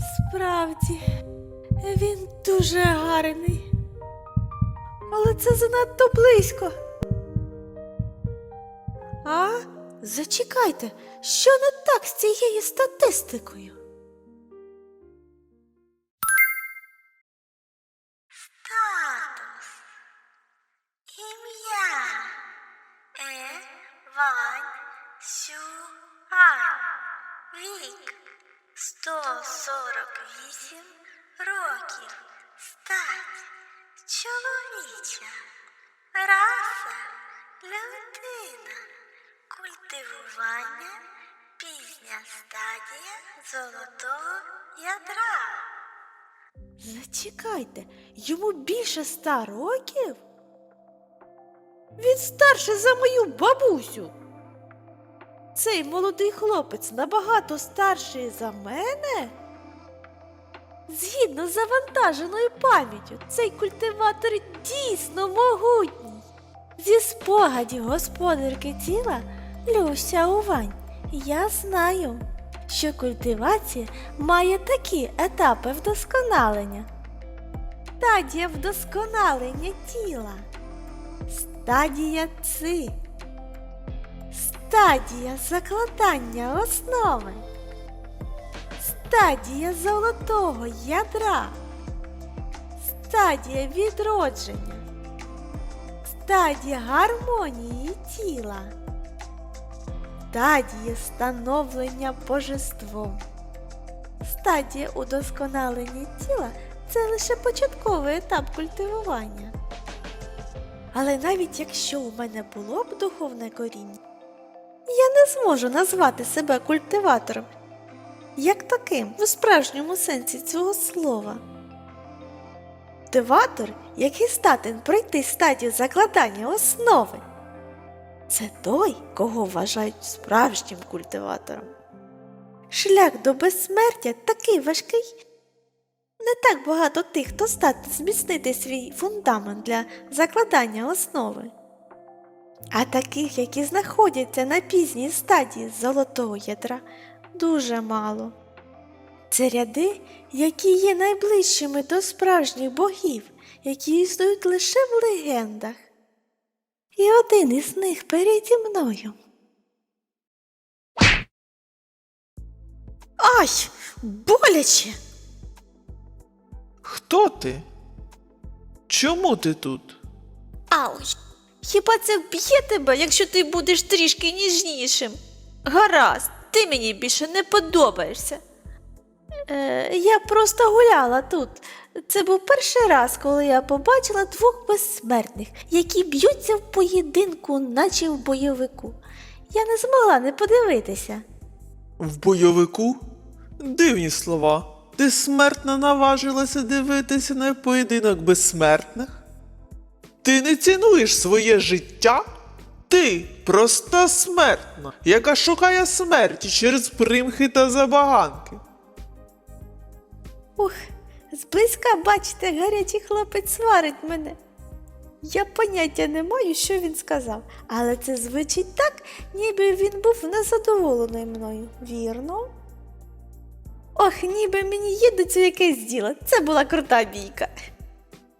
Справді, він дуже гарний. Але це занадто близько. А? Зачекайте, що не так з цією статистикою? Статус. Ім'я. Е. Вань. Сю. Ань. Вік. 148 років. Стать. Чоловіча. Раса. Людина. Культивування. Пізня стадія золотого ядра. Зачекайте, йому більше ста років? Він старший за мою бабусю. Цей молодий хлопець набагато старший за мене. Згідно з завантаженою пам'яттю, цей культиватор дійсно могутній. Зі спогадів господарки тіла Люся Увань, я знаю, що культивація має такі етапи вдосконалення. Стадія вдосконалення тіла. Стадія ци. Стадія закладання основи. Стадія золотого ядра. Стадія відродження. Стадія гармонії тіла. Стадія становлення божеством. Стадія удосконалення тіла це лише початковий етап культивування. Але навіть якщо у мене було б духовне коріння, я не зможу назвати себе культиватором як таким у справжньому сенсі цього слова. Культиватор, який здатен пройти стадію закладання основи, це той, кого вважають справжнім культиватором. Шлях до безсмертя такий важкий. Не так багато тих, хто здатен зміцнити свій фундамент для закладання основи. А таких, які знаходяться на пізній стадії золотого ядра, дуже мало. Це ряди, які є найближчими до справжніх богів, які існують лише в легендах. І один із них переді мною. Ай, боляче! Хто ти? Чому ти тут? Ауч! Хіба це вб'є тебе, якщо ти будеш трішки ніжнішим? Гаразд, ти мені більше не подобаєшся. Е, я просто гуляла тут. Це був перший раз, коли я побачила двох безсмертних, які б'ються в поєдинку, наче в бойовику. Я не змогла не подивитися. В бойовику? Дивні слова. Ти смертно наважилася дивитися на поєдинок безсмертних? Ти не цінуєш своє життя? Ти проста смертна, яка шукає смерті через примхи та забаганки. Ух, зблизька бачите, гарячий хлопець сварить мене. Я поняття не маю, що він сказав, але це звучить так, ніби він був незадоволений мною, вірно? Ох, ніби мені їдеться якесь діло. Це була крута бійка.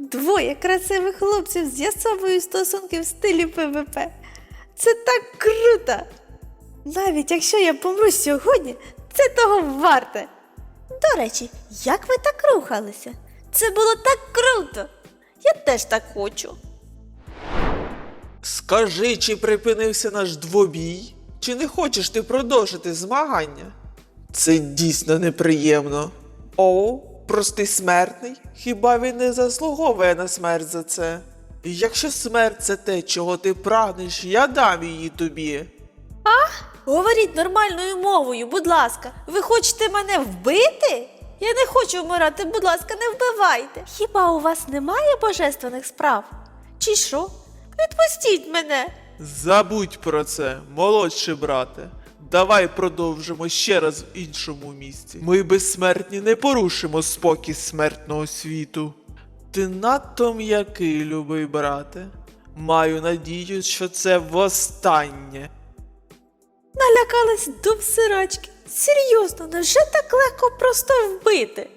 Двоє красивих хлопців з'ясовують стосунки в стилі ПВП. Це так круто! Навіть якщо я помру сьогодні, це того варте. До речі, як ви так рухалися? Це було так круто. Я теж так хочу. Скажи, чи припинився наш двобій? Чи не хочеш ти продовжити змагання? Це дійсно неприємно. О, простий смертний, хіба він не заслуговує на смерть за це? І Якщо смерть це те, чого ти прагнеш, я дам її тобі. А? Говоріть нормальною мовою, будь ласка. Ви хочете мене вбити? Я не хочу вмирати, будь ласка, не вбивайте. Хіба у вас немає божественних справ? Чи що? Відпустіть мене. Забудь про це, молодший брате. Давай продовжимо ще раз в іншому місці. Ми безсмертні не порушимо спокій смертного світу. Ти надто м'який, любий брате. Маю надію, що це востаннє. Налякались до всирачки. Серйозно, невже так легко просто вбити?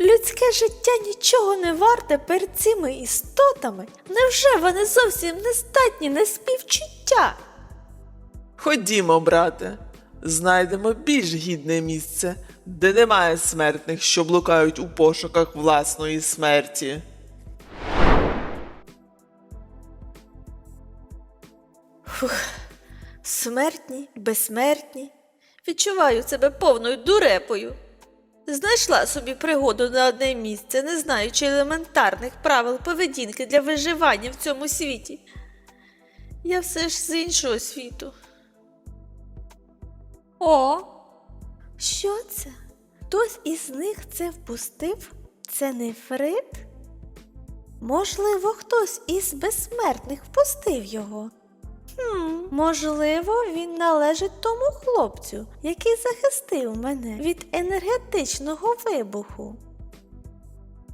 Людське життя нічого не варте перед цими істотами. Невже вони зовсім не здатні на співчуття? Ходімо, брате, знайдемо більш гідне місце, де немає смертних, що блукають у пошуках власної смерті. Смертні, безсмертні. Відчуваю себе повною дурепою. Знайшла собі пригоду на одне місце, не знаючи елементарних правил поведінки для виживання в цьому світі. Я все ж з іншого світу. О, що це? Хтось із них це впустив? Це не Фрид? Можливо, хтось із безсмертних впустив його. Хм, можливо, він належить тому хлопцю, який захистив мене від енергетичного вибуху.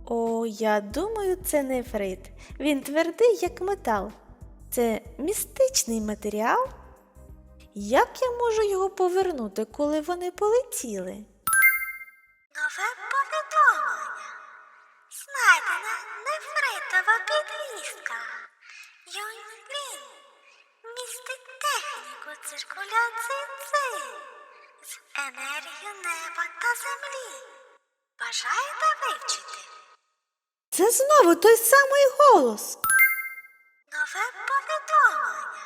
О, я думаю, це не Фрид. Він твердий, як метал. Це містичний матеріал. Як я можу його повернути, коли вони полетіли? Нове повідомлення. Знайдена нефритова підвіска. Юнглін містить техніку циркуляції ци з енергією неба та землі. Бажаєте вивчити? Це знову той самий голос. Нове повідомлення.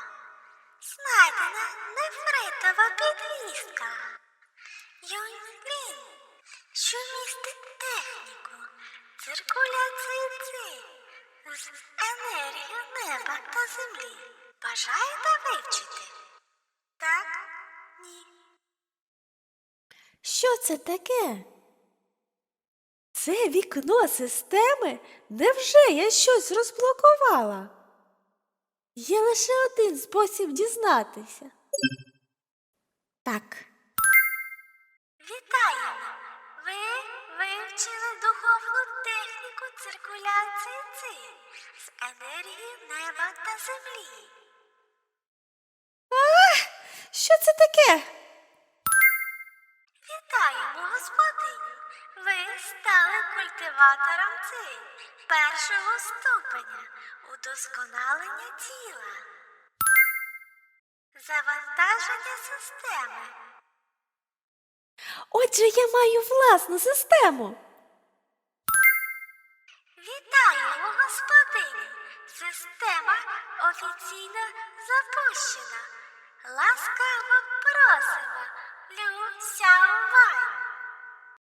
Знайдена нефритова підвіска. Юнглін, що містить техніку циркуляції ци з енергією неба та землі. Бажаєте вивчити? Так? Ні. Що це таке? Це вікно системи? Невже я щось розблокувала? Є лише один спосіб дізнатися. Так, Вітаємо! Ви вивчили духовну техніку циркуляції ци з енергії неба та землі. що це таке? Вітаємо, господиню! Ви стали культиватором ци першого ступеня удосконалення тіла. Завантаження системи. Отже, я маю власну систему. Вітаємо, господині! Система офіційно запущена. Ласкаво просимо, Лю Сяовань.